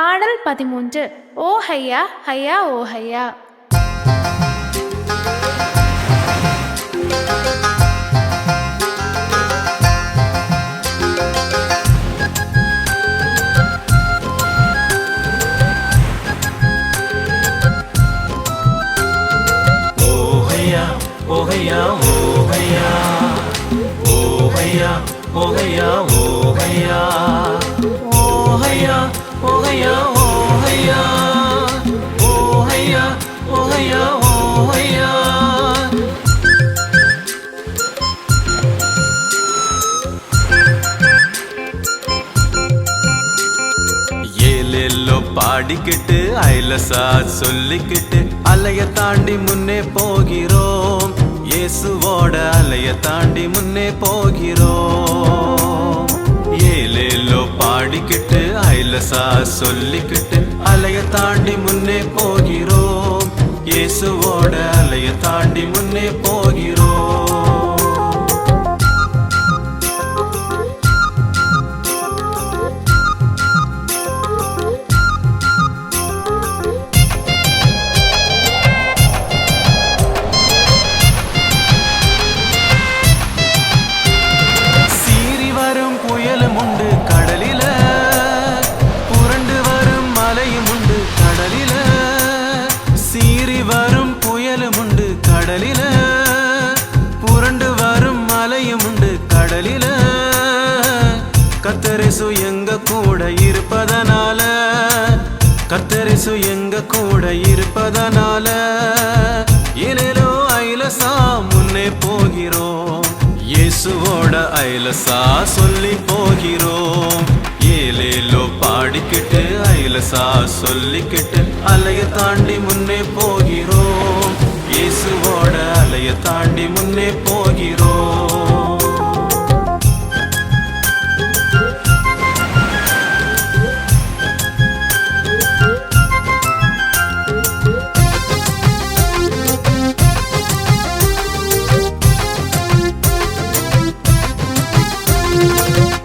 பாடல் பதிமூன்று ஓ ஹையா ஹையா ஓ ஹையா ஓஹையா ஓஹையா ஓஹையா ஓஹையா ஓஹையா ஏலெல்லோ பாடிக்கிட்டு ஐலசா சொல்லிக்கிட்டு அலைய தாண்டி முன்னே போகிறோம். இயேசுவோட அலைய தாண்டி முன்னே போகிறோம். ஏலேலோ பாடிக்கிட்டு ஐலசா சொல்லிக்கிட்டு அலைய தாண்டி முன்னே போகிறோம். இயேசுவோட அலைய தாண்டி முன்னே போ கடலில சீறி வரும் புயலும் உண்டு. கடலில புரண்டு வரும் மலையும் உண்டு. கடலில கத்தரிசு எங்க கூட இருப்பதனால கத்தரிசு எங்க கூட இருப்பதனால ஏனேலோ ஐலசா முன்னே போகிறோம். இயேசுவோட ஐலசா சொல்லி போகிறோம். ஏலேலோ பாடிக்கிட்டு ஐலசா சொல்லிக்கிட்டு அலைய தாண்டி முன்னே போகிறோம். இயேசுவோட அலைய தாண்டி முன்னே போகிறோம்.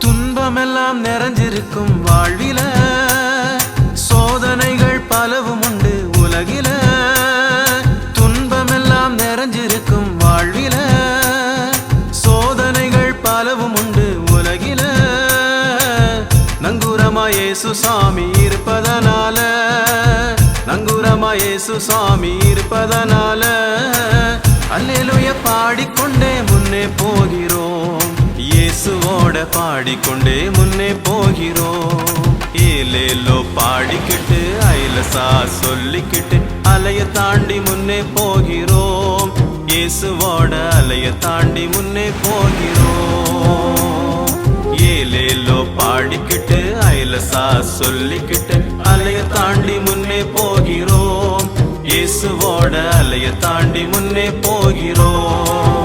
துன்பமெல்லாம் நிறைஞ்சிருக்கும் வாழ்வில. நங்கூரமா சாமி இருப்பதனால நங்கூரமா இயேசு சாமி இருப்பதனால அல்லேலுய பாடிக்கொண்டே முன்னே போகிறோம். இயேசுவோட பாடிக்கொண்டே முன்னே போகிறோம். ஏலேலோ பாடிக்கிட்டு ஐலசா சொல்லிக்கிட்டு அலைய தாண்டி முன்னே போகிறோம். இயேசுவோட அலைய தாண்டி முன்னே போகிறோம். சொல்லிக்கிட்டு அலைய தாண்டி முன்னே போகிறோம். இயேசுவோட அலைய தாண்டி முன்னே போகிறோம்.